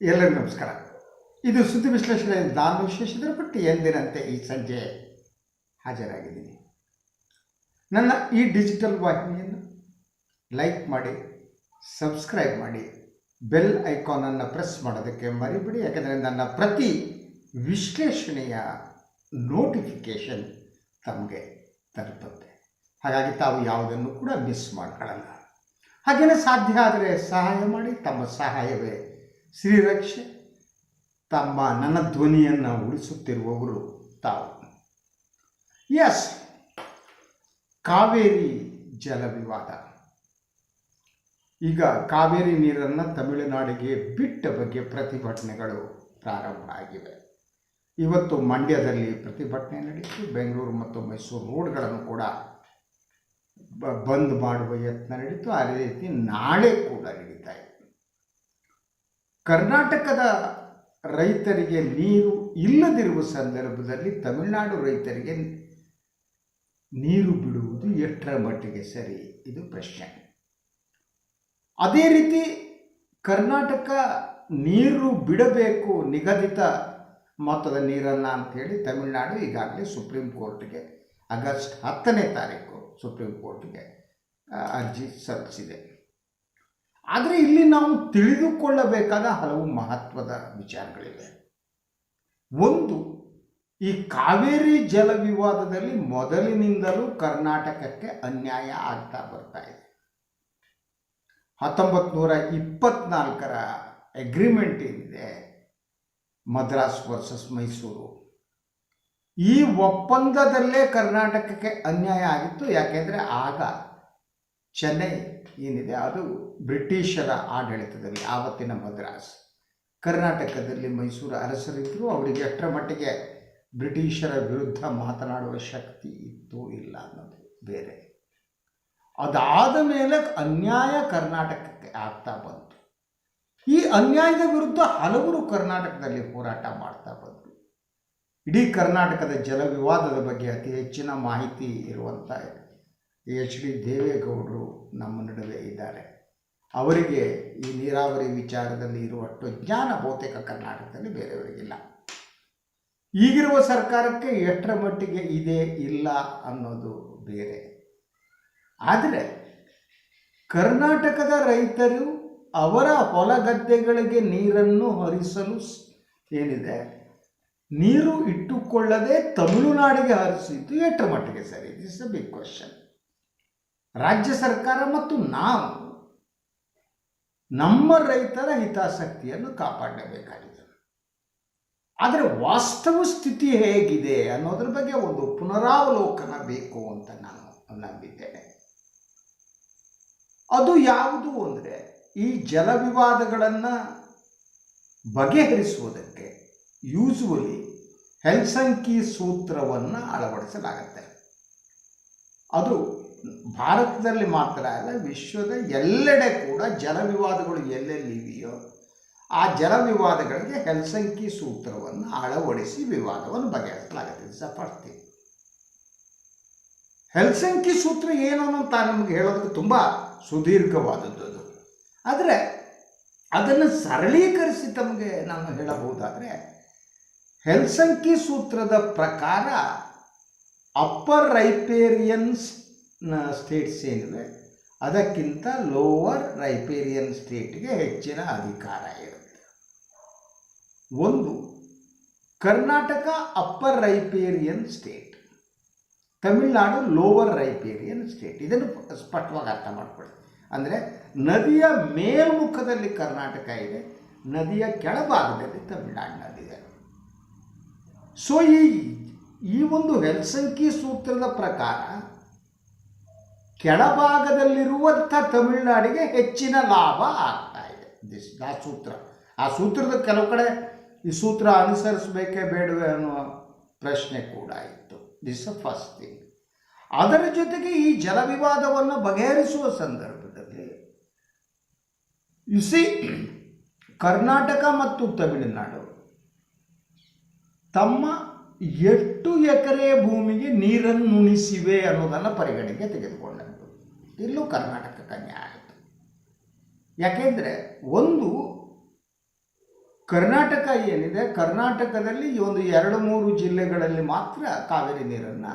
ಎಲ್ಲರಿಗೂ ನಮಸ್ಕಾರ. ಇದು ಸುದ್ದಿ ವಿಶ್ಲೇಷಣೆ ನಾನು ವಿಶ್ಲೇಷಿಸಿದ್ರೆ ಪಟ್ಟಿ ಎಂದಿನಂತೆ ಈ ಸಂಜೆ ಹಾಜರಾಗಿದ್ದೀನಿ. ನನ್ನ ಈ ಡಿಜಿಟಲ್ ವಾಹಿನಿಯನ್ನು ಲೈಕ್ ಮಾಡಿ, ಸಬ್ಸ್ಕ್ರೈಬ್ ಮಾಡಿ, ಬೆಲ್ ಐಕಾನನ್ನು ಪ್ರೆಸ್ ಮಾಡೋದಕ್ಕೆ ಮರಿಬಿಡಿ. ಯಾಕೆಂದರೆ ನನ್ನ ಪ್ರತಿ ವಿಶ್ಲೇಷಣೆಯ ನೋಟಿಫಿಕೇಷನ್ ತಮಗೆ ತಲುಪುತ್ತೆ. ಹಾಗಾಗಿ ತಾವು ಯಾವುದನ್ನು ಕೂಡ ಮಿಸ್ ಮಾಡ್ಕೊಳ್ಳಲ್ಲ. ಹಾಗೆಯೇ ಸಾಧ್ಯ ಆದರೆ ಸಹಾಯ ಮಾಡಿ, ತಮ್ಮ ಸಹಾಯವೇ ಶ್ರೀರಕ್ಷೆ ತಮ್ಮ ನನ್ನ ಧ್ವನಿಯನ್ನು ಉಳಿಸುತ್ತಿರುವವರು ತಾವು. ಎಸ್ ಕಾವೇರಿ ಜಲ ವಿವಾದ. ಈಗ ಕಾವೇರಿ ನೀರನ್ನು ತಮಿಳುನಾಡಿಗೆ ಬಿಟ್ಟ ಬಗ್ಗೆ ಪ್ರತಿಭಟನೆಗಳು ಪ್ರಾರಂಭ ಆಗಿವೆ. ಇವತ್ತು ಮಂಡ್ಯದಲ್ಲಿ ಪ್ರತಿಭಟನೆ ನಡೆಯಿತು ಬೆಂಗಳೂರು ಮತ್ತು ಮೈಸೂರು ರೋಡ್ಗಳನ್ನು ಕೂಡ ಬಂದ್ ಮಾಡುವ ಯತ್ನ ನಡೀತು. ಅದೇ ರೀತಿ ನಾಳೆ ಕೂಡ ನಡೀತಾ ಕರ್ನಾಟಕದ ರೈತರಿಗೆ ನೀರು ಇಲ್ಲದಿರುವ ಸಂದರ್ಭದಲ್ಲಿ ತಮಿಳುನಾಡು ರೈತರಿಗೆ ನೀರು ಬಿಡುವುದು ಎಷ್ಟರ ಮಟ್ಟಿಗೆ ಸರಿ? ಇದು ಪ್ರಶ್ನೆ. ಅದೇ ರೀತಿ ಕರ್ನಾಟಕ ನೀರು ಬಿಡಬೇಕು, ನಿಗದಿತ ಮೊತ್ತದ ನೀರನ್ನು ಅಂಥೇಳಿ ತಮಿಳುನಾಡು ಈಗಾಗಲೇ ಸುಪ್ರೀಂ ಕೋರ್ಟ್ಗೆ ಆಗಸ್ಟ್ ಹತ್ತನೇ ತಾರೀಕು ಸುಪ್ರೀಂ ಕೋರ್ಟ್ಗೆ ಅರ್ಜಿ ಸಲ್ಲಿಸಿದೆ. ಆದರೆ ಇಲ್ಲಿ ನಾವು ತಿಳಿದುಕೊಳ್ಳಬೇಕಾದ ಹಲವು ಮಹತ್ವದ ವಿಚಾರಗಳಿವೆ. ಒಂದು, ಈ ಕಾವೇರಿ ಜಲ ವಿವಾದದಲ್ಲಿ ಮೊದಲಿನಿಂದಲೂ ಕರ್ನಾಟಕಕ್ಕೆ ಅನ್ಯಾಯ ಆಗ್ತಾ ಬರ್ತಾ ಇದೆ. ಹತ್ತೊಂಬತ್ತು ನೂರ ಇಪ್ಪತ್ನಾಲ್ಕರ ಅಗ್ರಿಮೆಂಟ್ ಏನಿದೆ, ಮದ್ರಾಸ್ ವರ್ಸಸ್ ಮೈಸೂರು. ಈ ಒಪ್ಪಂದದಲ್ಲೇ ಕರ್ನಾಟಕಕ್ಕೆ ಅನ್ಯಾಯ ಆಗಿತ್ತು, ಯಾಕೆಂದರೆ ಆಗ ಚೆನ್ನೈ ಏನಿದೆ, ಅದು ಬ್ರಿಟಿಷರ ಆಡಳಿತದಲ್ಲಿ ಆವತ್ತಿನ ಮದ್ರಾಸ್. ಕರ್ನಾಟಕದಲ್ಲಿ ಮೈಸೂರು ಅರಸರಿದ್ದರೂ ಅವರಿಗೆ ಎಷ್ಟರ ಮಟ್ಟಿಗೆ ಬ್ರಿಟಿಷರ ವಿರುದ್ಧ ಮಾತನಾಡುವ ಶಕ್ತಿ ಇತ್ತು ಇಲ್ಲ ಅನ್ನೋದು ಬೇರೆ. ಅದಾದ ಮೇಲೆ ಅನ್ಯಾಯ ಕರ್ನಾಟಕಕ್ಕೆ ಆಗ್ತಾ ಬಂತು. ಈ ಅನ್ಯಾಯದ ವಿರುದ್ಧ ಹಲವರು ಕರ್ನಾಟಕದಲ್ಲಿ ಹೋರಾಟ ಮಾಡ್ತಾ ಬಂದರು. ಇಡೀ ಕರ್ನಾಟಕದ ಜಲವಿವಾದದ ಬಗ್ಗೆ ಅತಿ ಹೆಚ್ಚಿನ ಮಾಹಿತಿ ಇರುವಂಥ ಎಚ್ ಡಿ ದೇವೇಗೌಡರು ನಮ್ಮ ನಡುವೆ ಇದ್ದಾರೆ. ಅವರಿಗೆ ಈ ನೀರಾವರಿ ವಿಚಾರದಲ್ಲಿ ಇರುವಷ್ಟು ಜ್ಞಾನ ಬಹುತೇಕ ಕರ್ನಾಟಕದಲ್ಲಿ ಬೇರೆಯವರಿಗಿಲ್ಲ. ಈಗಿರುವ ಸರ್ಕಾರಕ್ಕೆ ಎಷ್ಟರ ಮಟ್ಟಿಗೆ ಇದೆ, ಇಲ್ಲ ಅನ್ನೋದು ಬೇರೆ. ಆದರೆ ಕರ್ನಾಟಕದ ರೈತರು ಅವರ ಹೊಲ ಗದ್ದೆಗಳಿಗೆ ನೀರನ್ನು ಹರಿಸಲು ಏನಿದೆ, ನೀರು ಇಟ್ಟುಕೊಳ್ಳದೆ ತಮಿಳುನಾಡಿಗೆ ಹರಿಸಿದ್ದು ಎಷ್ಟರ ಮಟ್ಟಿಗೆ ಸರಿ? ದಿಸ್ ಅ ಬಿಗ್ ಕ್ವಶನ್ ರಾಜ್ಯ ಸರ್ಕಾರ ಮತ್ತು ನಾವು ನಮ್ಮ ರೈತರ ಹಿತಾಸಕ್ತಿಯನ್ನು ಕಾಪಾಡಬೇಕಾಗಿದೆ. ಆದರೆ ವಾಸ್ತವ ಸ್ಥಿತಿ ಹೇಗಿದೆ ಅನ್ನೋದ್ರ ಬಗ್ಗೆ ಒಂದು ಪುನರಾವಲೋಕನ ಬೇಕು ಅಂತ ನಾನು ನಂಬಿದ್ದೇನೆ ಅದು ಯಾವುದು ಅಂದರೆ ಈ ಜಲ ವಿವಾದಗಳನ್ನು ಬಗೆಹರಿಸುವುದಕ್ಕೆ ಯೂಸುವಲಿ ಹೆಲ್ಸಂಕಿ ಸೂತ್ರವನ್ನು ಅಳವಡಿಸಲಾಗುತ್ತೆ. ಅದು ಭಾರತದಲ್ಲಿ ಮಾತ್ರ ಅಲ್ಲ, ವಿಶ್ವದ ಎಲ್ಲೆಡೆ ಕೂಡ ಜಲ ವಿವಾದಗಳು ಎಲ್ಲೆಲ್ಲಿವೆಯೋ ಆ ಜಲ ವಿವಾದಗಳಿಗೆ ಹೆಲ್ಸಂಕಿ ಸೂತ್ರವನ್ನು ಅಳವಡಿಸಿ ವಿವಾದವನ್ನು ಬಗೆಹರಿಸಲಾಗುತ್ತೆ. ಇಟ್ಸ್ ಹೆಲ್ಸಂಕಿ ಸೂತ್ರ ಏನು ಅಂತ ನಮಗೆ ಹೇಳೋದಕ್ಕೆ ತುಂಬ ಸುದೀರ್ಘವಾದದ್ದು ಅದು. ಆದರೆ ಅದನ್ನು ಸರಳೀಕರಿಸಿ ತಮಗೆ ನಾನು ಹೇಳಬಹುದಾದರೆ, ಹೆಲ್ಸಂಕಿ ಸೂತ್ರದ ಪ್ರಕಾರ ಅಪ್ಪರ್ ರೈಪೇರಿಯನ್ಸ್ ಸ್ಟೇಟ್ಸ್ ಏನಿವೆ, ಅದಕ್ಕಿಂತ ಲೋವರ್ ರೈಪೇರಿಯನ್ ಸ್ಟೇಟ್ಗೆ ಹೆಚ್ಚಿನ ಅಧಿಕಾರ ಇರುತ್ತೆ. ಒಂದು, Karnataka upper riparian state Tamil Nadu lower riparian state ಇದನ್ನು ಸ್ಪಷ್ಟವಾಗಿ ಅರ್ಥ ಮಾಡ್ಕೊಳ್ಳಿ. ಅಂದರೆ ನದಿಯ ಮೇಲ್ಮುಖದಲ್ಲಿ ಕರ್ನಾಟಕ ಇದೆ, ನದಿಯ ಕೆಳಭಾಗದಲ್ಲಿ ತಮಿಳ್ನಾಡಿನಲ್ಲಿದೆ. ಸೊ ಈ ಈ ಒಂದು ಹೆಲ್ಸಂಕಿ ಸೂತ್ರದ ಪ್ರಕಾರ ಕೆಳಭಾಗದಲ್ಲಿರುವಂಥ ತಮಿಳುನಾಡಿಗೆ ಹೆಚ್ಚಿನ ಲಾಭ ಆಗ್ತಾ ಇದೆ. ದಿಸ್ ಆ ಸೂತ್ರ. ಆ ಸೂತ್ರದ ಕೆಲವು ಕಡೆ ಈ ಸೂತ್ರ ಅನುಸರಿಸಬೇಕೇ ಬೇಡವೇ ಅನ್ನುವ ಪ್ರಶ್ನೆ ಕೂಡ ಇತ್ತು. ದಿಸ್ ಅ ಫಸ್ಟ್ ಥಿಂಗ್ ಅದರ ಜೊತೆಗೆ ಈ ಜಲ ವಿವಾದವನ್ನು ಬಗೆಹರಿಸುವ ಸಂದರ್ಭದಲ್ಲಿ ಸಿ ಕರ್ನಾಟಕ ಮತ್ತು ತಮಿಳುನಾಡು ತಮ್ಮ ಎಷ್ಟು ಎಕರೆ ಭೂಮಿಗೆ ನೀರನ್ನು ಉಣಿಸಿವೆ ಅನ್ನೋದನ್ನು ಪರಿಗಣನೆಗೆ ತೆಗೆದುಕೊಂಡದ್ದು ಇಲ್ಲೂ ಕರ್ನಾಟಕಕ್ಕೆ ನ್ಯಾಯ ಆಯಿತು. ಯಾಕೆಂದರೆ ಒಂದು ಕರ್ನಾಟಕ ಏನಿದೆ, ಕರ್ನಾಟಕದಲ್ಲಿ ಒಂದು ಎರಡು ಮೂರು ಜಿಲ್ಲೆಗಳಲ್ಲಿ ಮಾತ್ರ ಕಾವೇರಿ ನೀರನ್ನು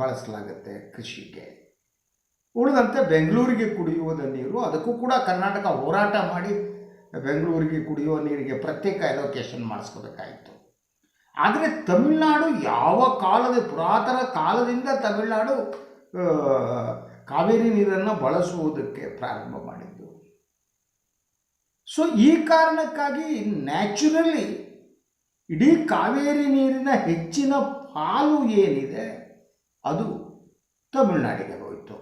ಬಳಸಲಾಗುತ್ತೆ ಕೃಷಿಗೆ. ಉಳಿದಂತೆ ಬೆಂಗಳೂರಿಗೆ ಕುಡಿಯುವ ನೀರು, ಅದಕ್ಕೂ ಕೂಡ ಕರ್ನಾಟಕ ಹೋರಾಟ ಮಾಡಿ ಬೆಂಗಳೂರಿಗೆ ಕುಡಿಯುವ ನೀರಿಗೆ ಪ್ರತ್ಯೇಕ ಎಲೋಕೇಶನ್ ಮಾಡಿಸ್ಕೋಬೇಕಾಯಿತು. ಆದರೆ ತಮಿಳುನಾಡು ಯಾವ ಕಾಲದ ಪುರಾತನ ಕಾಲದಿಂದ ತಮಿಳುನಾಡು ಕಾವೇರಿ ನೀರನ್ನು ಬಳಸುವುದಕ್ಕೆ ಪ್ರಾರಂಭ ಮಾಡಿದ್ದು. ಸೊ ಈ ಕಾರಣಕ್ಕಾಗಿ ನ್ಯಾಚುರಲಿ ಇಡೀ ಕಾವೇರಿ ನೀರಿನ ಹೆಚ್ಚಿನ ಪಾಲು ಏನಿದೆ, ಅದು ತಮಿಳುನಾಡಿಗೆ ಹೋಯಿತು.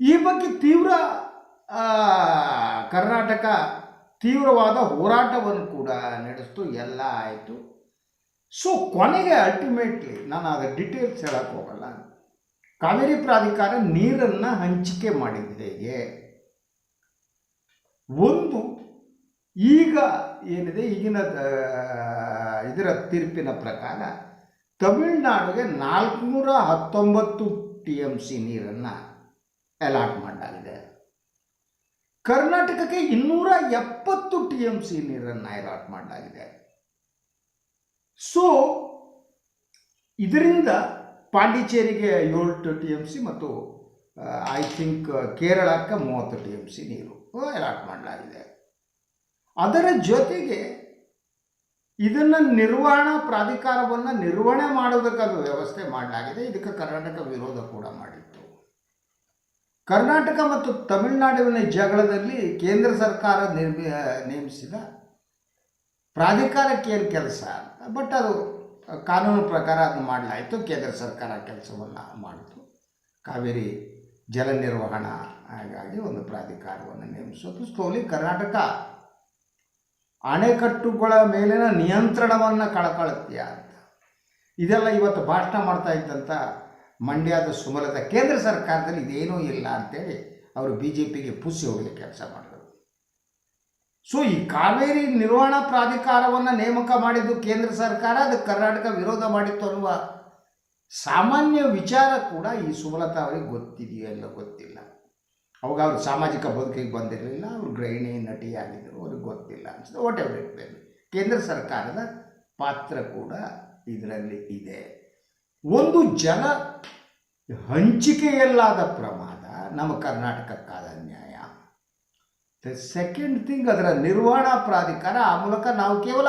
ಈ ಬಗ್ಗೆ ತೀವ್ರ ಕರ್ನಾಟಕ ತೀವ್ರವಾದ ಹೋರಾಟವನ್ನು ಕೂಡ ನಡೆಸ್ತು, ಎಲ್ಲ ಆಯಿತು. ಸೊ ಕೊನೆಗೆ ಅಲ್ಟಿಮೇಟ್ಲಿ ನಾನು ಅದರ ಡೀಟೇಲ್ಸ್ ಹೇಳಕ್ಕೆ ಹೋಗಲ್ಲ. ಕಾವೇರಿ ಪ್ರಾಧಿಕಾರ ನೀರನ್ನು ಹಂಚಿಕೆ ಮಾಡಿದ್ದೆ ಹೇಗೆ ಒಂದು ಈಗ ಏನಿದೆ, ಈಗಿನ ಇದರ ತೀರ್ಪಿನ ಪ್ರಕಾರ ತಮಿಳುನಾಡಿಗೆ ನಾಲ್ಕುನೂರ ಹತ್ತೊಂಬತ್ತು ಟಿ ಎಂ ಸಿ ನೀರನ್ನು ಅಲಾಟ್ ಮಾಡಲಾಗಿದೆ. ಕರ್ನಾಟಕಕ್ಕೆ ಇನ್ನೂರ ಎಪ್ಪತ್ತು ಟಿ ಎಂ ಸಿ ನೀರನ್ನು ಅಲಾಟ್ ಮಾಡಲಾಗಿದೆ. ಸೊ ಇದರಿಂದ ಪಾಂಡಿಚೇರಿಗೆ ಏಳು ಟಿ ಎಂ ಸಿ ಮತ್ತು ಐ ಥಿಂಕ್ ಕೇರಳಕ್ಕೆ ಮೂವತ್ತು ಟಿ ಎಂ ಸಿ ನೀರು ಅಲಾಟ್ ಮಾಡಲಾಗಿದೆ. ಅದರ ಜೊತೆಗೆ ಇದನ್ನು ನಿರ್ವಹಣಾ ಪ್ರಾಧಿಕಾರವನ್ನು ನಿರ್ವಹಣೆ ಮಾಡೋದಕ್ಕೆ ವ್ಯವಸ್ಥೆ ಮಾಡಲಾಗಿದೆ. ಇದಕ್ಕೆ ಕರ್ನಾಟಕ ವಿರೋಧ ಕೂಡ ಮಾಡಿತ್ತು. ಕರ್ನಾಟಕ ಮತ್ತು ತಮಿಳುನಾಡಿನ ಜಗಳದಲ್ಲಿ ಕೇಂದ್ರ ಸರ್ಕಾರ ನಿರ್ಮಿ, ನೇಮಿಸಿದ ಪ್ರಾಧಿಕಾರಕ್ಕೆ ಕೆಲಸ? ಬಟ್ ಅದು ಕಾನೂನು ಪ್ರಕಾರ ಅದನ್ನು ಮಾಡಲಾಯಿತು, ಕೇಂದ್ರ ಸರ್ಕಾರ ಕೆಲಸವನ್ನು ಮಾಡಿತು. ಕಾವೇರಿ ಜಲ ನಿರ್ವಹಣಾ ಹಾಗಾಗಿ ಒಂದು ಪ್ರಾಧಿಕಾರವನ್ನು ನೇಮಿಸೋದು. ಸ್ಲೋಲಿ ಕರ್ನಾಟಕ ಅಣೆಕಟ್ಟುಗಳ ಮೇಲಿನ ನಿಯಂತ್ರಣವನ್ನು ಕಳ್ಕೊಳ್ತೀಯ ಅಂತ. ಇದೆಲ್ಲ ಇವತ್ತು ಭಾಷಣ ಮಾಡ್ತಾ ಇದ್ದಂಥ ಮಂಡ್ಯದ ಸುಮಲತಾ ಕೇಂದ್ರ ಸರ್ಕಾರದಲ್ಲಿ ಇದೇನೂ ಇಲ್ಲ ಅಂತೇಳಿ ಅವರು ಬಿ ಜೆ ಪಿಗೆ ಪುಸಿ ಹೋಗಲಿ ಕೆಲಸ ಮಾಡಿದರು ಸೊ ಈ ಕಾವೇರಿ ನಿರ್ವಹಣಾ ಪ್ರಾಧಿಕಾರವನ್ನು ನೇಮಕ ಮಾಡಿದ್ದು ಕೇಂದ್ರ ಸರ್ಕಾರ, ಅದು ಕರ್ನಾಟಕ ವಿರೋಧ ಮಾಡಿತ್ತು ಅನ್ನುವ ಸಾಮಾನ್ಯ ವಿಚಾರ ಕೂಡ ಈ ಸುಮಲತಾ ಅವರಿಗೆ ಗೊತ್ತಿದೆಯೋ ಎಲ್ಲ ಗೊತ್ತಿಲ್ಲ. ಅವಾಗ ಅವರು ಸಾಮಾಜಿಕ ಬದುಕಿಗೆ ಬಂದಿರಲಿಲ್ಲ, ಅವರು ಗೃಹಿಣಿ ನಟಿಯಾಗಿದ್ದರು ಅವ್ರಿಗೆ ಗೊತ್ತಿಲ್ಲ ಅನ್ಸುತ್ತೆ ವಾಟ್ ಎವರ್ ಇಟ್. ಕೇಂದ್ರ ಸರ್ಕಾರದ ಪಾತ್ರ ಕೂಡ ಇದರಲ್ಲಿ ಇದೆ. ಒಂದು ಜನ ಹಂಚಿಕೆಯಲ್ಲಾದ ಪ್ರಮಾದ ನಮ್ಮ ಕರ್ನಾಟಕಕ್ಕಾದ ನ್ಯಾಯ ದ ಸೆಕೆಂಡ್ ಥಿಂಗ್ ಅದರ ನಿರ್ವಹಣಾ ಪ್ರಾಧಿಕಾರ ಆ ಮೂಲಕ ನಾವು ಕೇವಲ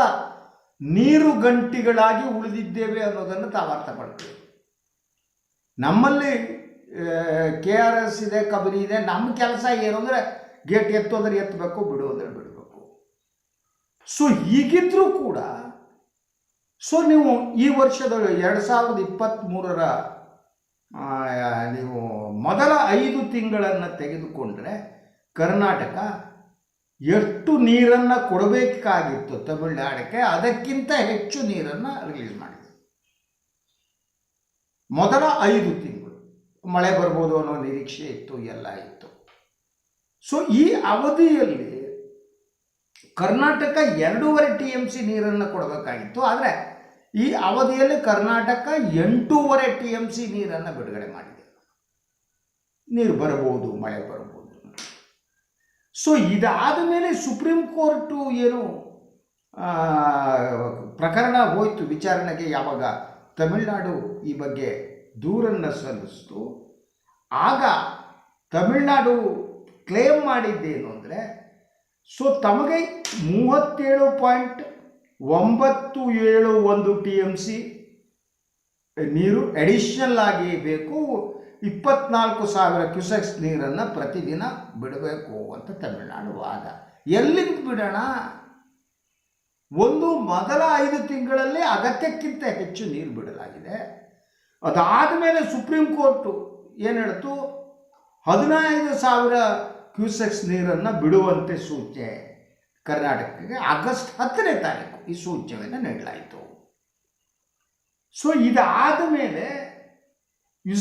ನೀರು ಗಂಟಿಗಳಾಗಿ ಉಳಿದಿದ್ದೇವೆ ಅನ್ನೋದನ್ನು ತಾವು ಅರ್ಥ ಪಡ್ತೇವೆ ನಮ್ಮಲ್ಲಿ ಕೆ ಆರ್ ಎಸ್ ಇದೆ ಕಬರಿ ಇದೆ, ನಮ್ಮ ಕೆಲಸ ಏನು ಅಂದರೆ ಗೇಟ್ ಎತ್ತೋದ್ರೆ ಎತ್ತಬೇಕು ಬಿಡೋದ್ರೆ ಬಿಡಬೇಕು. ಸೊ ಈಗಿದ್ರೂ ಕೂಡ ಸೊ ನೀವು ಈ ವರ್ಷದ ಎರಡು ಸಾವಿರದ ಇಪ್ಪತ್ತ್ಮೂರರ ನೀವು ಮೊದಲ ಐದು ತಿಂಗಳನ್ನು ತೆಗೆದುಕೊಂಡ್ರೆ ಕರ್ನಾಟಕ ಎಷ್ಟು ನೀರನ್ನು ಕೊಡಬೇಕಾಗಿತ್ತು ತಮಿಳುನಾಡಕ್ಕೆ, ಅದಕ್ಕಿಂತ ಹೆಚ್ಚು ನೀರನ್ನು ರಿಲೀಸ್ ಮಾಡಿದೆ ಮೊದಲ ಐದು ತಿಂಗಳು ಮಳೆ ಬರ್ಬೋದು ಅನ್ನೋ ನಿರೀಕ್ಷೆ ಇತ್ತು, ಎಲ್ಲ ಇತ್ತು. ಸೊ ಈ ಅವಧಿಯಲ್ಲಿ ಕರ್ನಾಟಕ ಎರಡೂವರೆ ಟಿ ಎಂ ಸಿ ನೀರನ್ನು ಕೊಡಬೇಕಾಗಿತ್ತು, ಆದರೆ ಈ ಅವಧಿಯಲ್ಲಿ ಕರ್ನಾಟಕ ಎಂಟೂವರೆ ಟಿ ಎಂ ಸಿ ನೀರನ್ನು ಬಿಡುಗಡೆ ಮಾಡಿದೆ. ನೀರು ಬರಬಹುದು ಮಳೆ ಬರಬಹುದು ಸೊ ಇದಾದ ಮೇಲೆ ಸುಪ್ರೀಂ ಕೋರ್ಟು ಏನು ಪ್ರಕರಣ ಹೋಯಿತು ವಿಚಾರಣೆಗೆ ಯಾವಾಗ? ತಮಿಳುನಾಡು ಈ ಬಗ್ಗೆ ದೂರನ್ನು ಸಲ್ಲಿಸ್ತು. ಆಗ ತಮಿಳುನಾಡು ಕ್ಲೇಮ್ ಮಾಡಿದ್ದೇನು ಅಂದರೆ ಸೊ ತಮಗೆ ಮೂವತ್ತೇಳು ಪಾಯಿಂಟ್ ಒಂಬತ್ತು ಏಳು ಒಂದು ಟಿ ಎಂ ಸಿ ನೀರು ಅಡಿಷನಲ್ ಆಗಿ ಬೇಕು. ಇಪ್ಪತ್ನಾಲ್ಕು ಸಾವಿರ ಕ್ಯೂಸೆಕ್ಸ್ ನೀರನ್ನು ಪ್ರತಿದಿನ ಬಿಡಬೇಕು ಅಂತ ತಮಿಳುನಾಡು ವಾದ. ಎಲ್ಲಿಂದ ಬಿಡೋಣ? ಒಂದು ಮೊದಲ ಐದು ತಿಂಗಳಲ್ಲಿ ಅಗತ್ಯಕ್ಕಿಂತ ಹೆಚ್ಚು ನೀರು ಬಿಡಲಾಗಿದೆ. ಅದಾದ ಮೇಲೆ ಸುಪ್ರೀಂ ಕೋರ್ಟು ಏನು ಹೇಳ್ತು? ಹದಿನೈದು ಸಾವಿರ ಕ್ಯೂಸೆಕ್ಸ್ ನೀರನ್ನು ಬಿಡುವಂತೆ ಸೂಚನೆ ಕರ್ನಾಟಕಕ್ಕೆ ಆಗಸ್ಟ್ ಹತ್ತನೇ ತಾರೀಕು ಈ ಸೂಚನೆಯನ್ನು ನೀಡಲಾಯಿತು. ಸೊ ಇದಾದ ಮೇಲೆ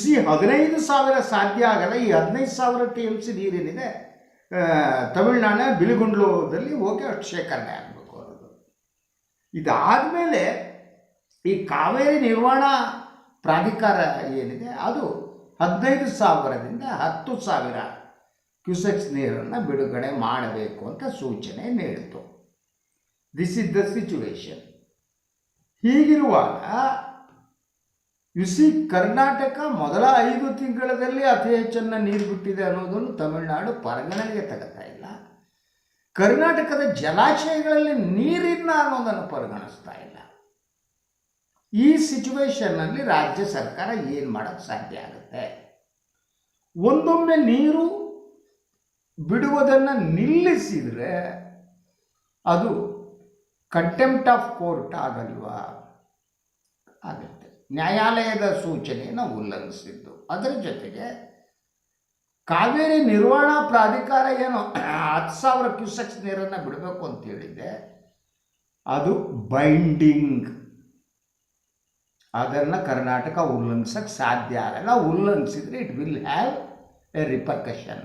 ಸಿ ಹದಿನೈದು ಸಾವಿರ ಸಾಧ್ಯ ಆಗಲ್ಲ. ಈ ಹದಿನೈದು ಸಾವಿರ ಟಿ ಎಂ ಸಿ ನೀರೇನಿದೆ ತಮಿಳ್ನಾಡಿನ ಬಿಳಿಗುಂಡ್ಲುದಲ್ಲಿ ಹೋಗಿ ಅಷ್ಟು ಶೇಖರಣೆ ಆಗಬೇಕು ಅನ್ನೋದು. ಇದಾದಮೇಲೆ ಈ ಕಾವೇರಿ ನಿರ್ವಹಣಾ ಪ್ರಾಧಿಕಾರ ಏನಿದೆ, ಅದು ಹದಿನೈದು ಸಾವಿರದಿಂದ ಹತ್ತು ಸಾವಿರ ಕ್ಯೂಸೆಕ್ಸ್ ನೀರನ್ನು ಬಿಡುಗಡೆ ಮಾಡಬೇಕು ಅಂತ ಸೂಚನೆ ನೀಡಿತು. ದಿಸ್ ಇಸ್ ದ ಸಿಚುವೇಶನ್ ಹೀಗಿರುವಾಗ ಯು ಸಿ ಕರ್ನಾಟಕ ಮೊದಲ ಐದು ತಿಂಗಳಲ್ಲಿ ಅತಿ ಹೆಚ್ಚನ್ನು ನೀರು ಬಿಟ್ಟಿದೆ ಅನ್ನೋದನ್ನು ತಮಿಳುನಾಡು ಪರಿಗಣನೆಗೆ ತಗೋತಾ ಇಲ್ಲ. ಕರ್ನಾಟಕದ ಜಲಾಶಯಗಳಲ್ಲಿ ನೀರಿನ ಅನ್ನೋದನ್ನು ಪರಿಗಣಿಸ್ತಾ ಇಲ್ಲ. ಈ ಸಿಚುವೇಶನ್ನಲ್ಲಿ ರಾಜ್ಯ ಸರ್ಕಾರ ಏನು ಮಾಡೋಕ್ಕೆ ಸಾಧ್ಯ ಆಗುತ್ತೆ? ಒಂದೊಮ್ಮೆ ನೀರು ಬಿಡುವುದನ್ನು ನಿಲ್ಲಿಸಿದರೆ ಅದು ಕಂಟೆಂಪ್ಟ್ ಆಫ್ ಕೋರ್ಟ್ ಆಗಲ್ವಾ? ಆಗುತ್ತೆ. ನ್ಯಾಯಾಲಯದ ಸೂಚನೆಯನ್ನು ಉಲ್ಲಂಘಿಸಿದ್ದು. ಅದರ ಜೊತೆಗೆ ಕಾವೇರಿ ನಿರ್ವಹಣಾ ಪ್ರಾಧಿಕಾರ ಏನು ಹತ್ತು ಸಾವಿರ ಕ್ಯೂಸೆಕ್ಸ್ ನೀರನ್ನು ಬಿಡಬೇಕು ಅಂತ ಹೇಳಿದೆ, ಅದು ಬೈಂಡಿಂಗ್ ಅದನ್ನು ಕರ್ನಾಟಕ ಉಲ್ಲಂಘಿಸಕ್ಕೆ ಸಾಧ್ಯ ಆಗಲ್ಲ. ಉಲ್ಲಂಘಿಸಿದ್ರೆ it will have a repercussion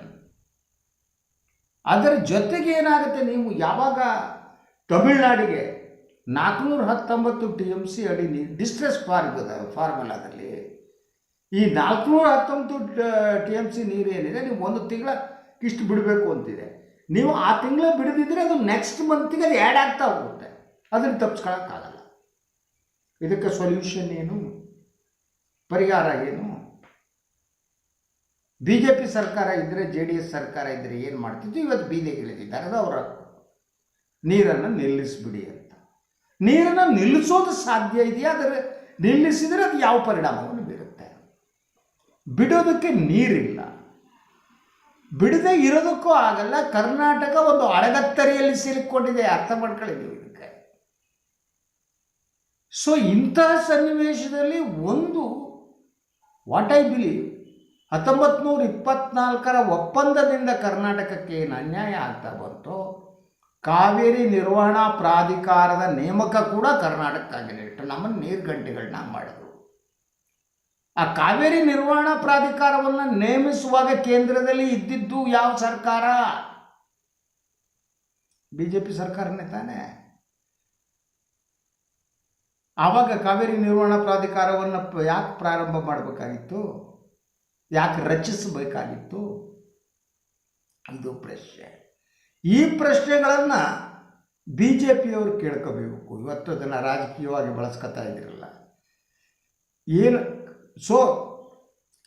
ಅದರ ಜೊತೆಗೆ ಏನಾಗುತ್ತೆ, ನೀವು ಯಾವಾಗ ತಮಿಳುನಾಡಿಗೆ ನಾಲ್ಕುನೂರ ಹತ್ತೊಂಬತ್ತು ಟಿ ಎಂ ಸಿ ಅಡಿ ಡಿಸ್ಟ್ರೆಸ್ ಫಾರ್ಮದ ಫಾರ್ಮುಲಾದಲ್ಲಿ ಈ ನಾಲ್ಕುನೂರ ಹತ್ತೊಂಬತ್ತು ಟಿ ಎಂ ಸಿ ನೀರು ಏನಿದೆ ನೀವು ಒಂದು ತಿಂಗಳ ಇಷ್ಟು ಬಿಡಬೇಕು ಅಂತಿದೆ. ನೀವು ಆ ತಿಂಗಳ ಬಿಡದಿದ್ರೆ ಅದು ನೆಕ್ಸ್ಟ್ ಮಂತಿಗೆ ಅದು ಆ್ಯಡ್ ಆಗ್ತಾ ಹೋಗುತ್ತೆ. ಅದನ್ನು ತಪ್ಪಿಸ್ಕೊಳಕ್ಕಾಗಲ್ಲ ಇದಕ್ಕೆ ಸೊಲ್ಯೂಷನ್ ಏನು? ಪರಿಹಾರ ಏನು? ಬಿ ಜೆ ಪಿ ಸರ್ಕಾರ ಇದ್ದರೆ ಜೆ ಡಿ ಎಸ್ ಸರ್ಕಾರ ಇದ್ದರೆ ಏನು ಮಾಡ್ತಿತ್ತು ಇವತ್ತು ಬೀದಿಗಿಳಿದಿದ್ದಾರೆ ಅದು ಅವರ ನೀರನ್ನು ನಿಲ್ಲಿಸಿಬಿಡಿ ಅಂತ. ನೀರನ್ನು ನಿಲ್ಲಿಸೋದು ಸಾಧ್ಯ ಇದೆಯಾ? ಅದರ ನಿಲ್ಲಿಸಿದರೆ ಅದು ಯಾವ ಪರಿಣಾಮವನ್ನು ಬೀರುತ್ತೆ? ಬಿಡೋದಕ್ಕೆ ನೀರಿಲ್ಲ. ಬಿಡದೆ ಇರೋದಕ್ಕೂ ಆಗಲ್ಲ. ಕರ್ನಾಟಕ ಒಂದು ಅಡಗತ್ತರಿಯಲ್ಲಿ ಸಿಲುಕೊಂಡಿದೆ ಅರ್ಥ ಮಾಡ್ಕೊಳ್ಳಿ ನೀವು ಇದಕ್ಕೆ. ಸೊ ಇಂತಹ ಸನ್ನಿವೇಶದಲ್ಲಿ ಒಂದು ವಾಟ್ ಐ ಬಿಲೀವ್ ಹತ್ತೊಂಬತ್ತು ನೂರ ಇಪ್ಪತ್ನಾಲ್ಕರ ಒಪ್ಪಂದದಿಂದ ಕರ್ನಾಟಕಕ್ಕೆ ಏನು ಅನ್ಯಾಯ ಆಗ್ತಾ ಬಂತೋ ಕಾವೇರಿ ನಿರ್ವಹಣಾ ಪ್ರಾಧಿಕಾರದ ನೇಮಕ ಕೂಡ ಕರ್ನಾಟಕಕ್ಕಾಗಿ ಇಟ್ಟು ನಮ್ಮನ್ನು ನೀರು ಗಂಟೆಗಳನ್ನ ಮಾಡಿದ್ರು. ಆ ಕಾವೇರಿ ನಿರ್ವಹಣಾ ಪ್ರಾಧಿಕಾರವನ್ನು ನೇಮಿಸುವಾಗ ಕೇಂದ್ರದಲ್ಲಿ ಇದ್ದಿದ್ದು ಯಾವ ಸರ್ಕಾರ? ಬಿ ಜೆ ಪಿ ಸರ್ಕಾರನೇ ತಾನೆ? ಆವಾಗ ಕಾವೇರಿ ನಿರ್ವಹಣಾ ಪ್ರಾಧಿಕಾರವನ್ನು ಯಾಕೆ ಪ್ರಾರಂಭ ಮಾಡಬೇಕಾಗಿತ್ತು? ಯಾಕೆ ರಚಿಸಬೇಕಾಗಿತ್ತು? ಇದು ಪ್ರಶ್ನೆ. ಈ ಪ್ರಶ್ನೆಗಳನ್ನು ಬಿ ಜೆ ಪಿಯವರು ಕೇಳ್ಕೋಬೇಕು. ಇವತ್ತು ಅದನ್ನು ರಾಜಕೀಯವಾಗಿ ಬಳಸ್ಕೊತಾ ಇದ್ದಿರಲ್ಲ. ಏನು, ಸೊ,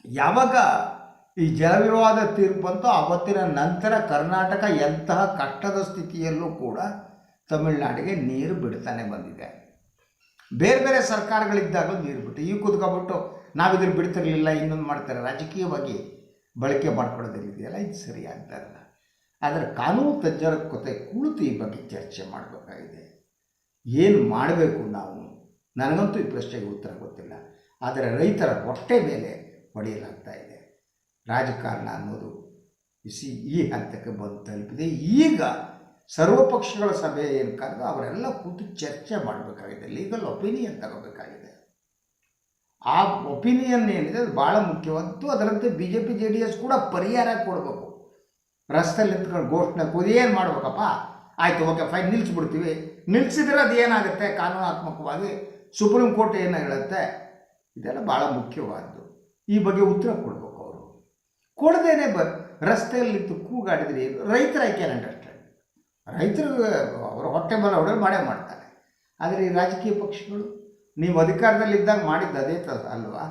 ಯಾವಾಗ ಈ ಜಲವಿವಾದ ತೀರ್ಪು ಬಂತೋ ಅವತ್ತಿನ ನಂತರ ಕರ್ನಾಟಕ ಎಂತಹ ಕಷ್ಟದ ಸ್ಥಿತಿಯಲ್ಲೂ ಕೂಡ ತಮಿಳುನಾಡಿಗೆ ನೀರು ಬಿಡ್ತಾನೆ ಬಂದಿದೆ. ಬೇರೆ ಬೇರೆ ಸರ್ಕಾರಗಳಿದ್ದಾಗಲೂ ನೀರು ಬಿಟ್ಟು, ಈಗ ನಾವು ನಾವಿದ್ರ ಬಿಡ್ತಿರಲಿಲ್ಲ, ಇನ್ನೊಂದು ಮಾಡ್ತಾರೆ. ರಾಜಕೀಯವಾಗಿ ಬಳಕೆ ಮಾಡ್ಕೊಳ್ಳೋದಿದೆಯಲ್ಲ ಇದು ಸರಿ ಆಗ್ತಾರಲ್ಲ ಆದರೆ ಕಾನೂನು ತಜ್ಞರ ಕೊತೆ ಕುಳಿತು ಈ ಬಗ್ಗೆ ಚರ್ಚೆ ಮಾಡಬೇಕಾಗಿದೆ. ಏನು ಮಾಡಬೇಕು ನಾವು? ನನಗಂತೂ ಈ ಪ್ರಶ್ನೆಗೆ ಉತ್ತರ ಗೊತ್ತಿಲ್ಲ. ಆದರೆ ರೈತರ ಹೊಟ್ಟೆ ಮೇಲೆ ಹೊಡೆಯಲಾಗ್ತಾ ಇದೆ. ರಾಜಕಾರಣ ಅನ್ನೋದು ಬಿಸಿ ಈ ಹಂತಕ್ಕೆ ಬಂದು ತಲುಪಿದೆ. ಈಗ ಸರ್ವಪಕ್ಷಗಳ ಸಭೆ ಏನು ಕರೆದು ಅವರೆಲ್ಲ ಕೂತು ಚರ್ಚೆ ಮಾಡಬೇಕಾಗಿದೆ. ಲೀಗಲ್ ಒಪಿನಿಯನ್ ತಗೋಬೇಕಾಗಿದೆ. ಆ ಒಪಿನಿಯನ್ ಏನಿದೆ ಅದು ಭಾಳ ಮುಖ್ಯವಾದ್ದು. ಅದರಂತೆ B J P J D S ಕೂಡ ಪರಿಹಾರ ಕೊಡಬೇಕು. ರಸ್ತೆಯಲ್ಲಿ ನಿಂತ್ಕೊಂಡು ಘೋಷಣೆ ಕೂದಿ ಏನು ಮಾಡ್ಬೇಕಪ್ಪ? ಆಯಿತು ಓಕೆ ಫೈನ್ ನಿಲ್ಲಿಸ್ಬಿಡ್ತೀವಿ ನಿಲ್ಲಿಸಿದ್ರೆ ಅದು ಏನಾಗುತ್ತೆ? ಕಾನೂನಾತ್ಮಕವಾಗಿ ಸುಪ್ರೀಂ ಕೋರ್ಟ್ ಏನು ಹೇಳುತ್ತೆ? ಇದೆಲ್ಲ ಭಾಳ ಮುಖ್ಯವಾದ್ದು. ಈ ಬಗ್ಗೆ ಉತ್ತರ ಕೊಡಬೇಕು ಅವರು. ಕೊಡದೇನೆ ಬ ರಸ್ತೆಯಲ್ಲಿ ನಿಂತು ಕೂಗಾಡಿದ್ರೆ ರೈತರ ಐ ಕ್ಯಾನ್ ಅಂಡರ್ಸ್ಟ್ಯಾಂಡ್ ರೈತರು, ಅವರ ಹೊಟ್ಟೆ ಮೇಲೆ ಹೊಡೆದು ಮಾಡೇ ಮಾಡ್ತಾರೆ. ಆದರೆ ಈ ರಾಜಕೀಯ ಪಕ್ಷಗಳು, ನೀವು ಅಧಿಕಾರದಲ್ಲಿದ್ದಾಗ ಮಾಡಿದ್ದು ಅದೇ ತ ಅಲ್ವಾ?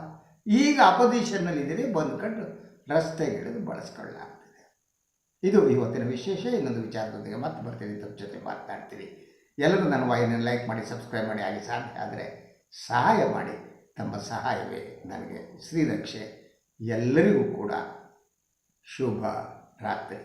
ಈಗ ಅಪೋಸಿಷನ್ನಲ್ಲಿದ್ದೀರಿ ಬಂದ್ಕೊಂಡು ರಸ್ತೆಗಿಳಿದು ಬಳಸ್ಕೊಳ್ಳಾಗ್ತಿದೆ ಇದು ಇವತ್ತಿನ ವಿಶೇಷ, ಇನ್ನೊಂದು ವಿಚಾರದೊಂದಿಗೆ ಮತ್ತೆ ಬರ್ತೀನಿ ತಮ್ಮ ಜೊತೆ ಮಾತನಾಡ್ತೀವಿ. ಎಲ್ಲರೂ ನನ್ನ ವಾಹಿನಿಯನ್ನು ಲೈಕ್ ಮಾಡಿ ಸಬ್ಸ್ಕ್ರೈಬ್ ಮಾಡಿ ಆಗಿ ಸಾಧ್ಯ ಆದರೆ ಸಹಾಯ ಮಾಡಿ. ತಮ್ಮ ಸಹಾಯವೇ ನನಗೆ ಶ್ರೀರಕ್ಷೆ. ಎಲ್ಲರಿಗೂ ಕೂಡ ಶುಭ ರಾತ್ರಿ.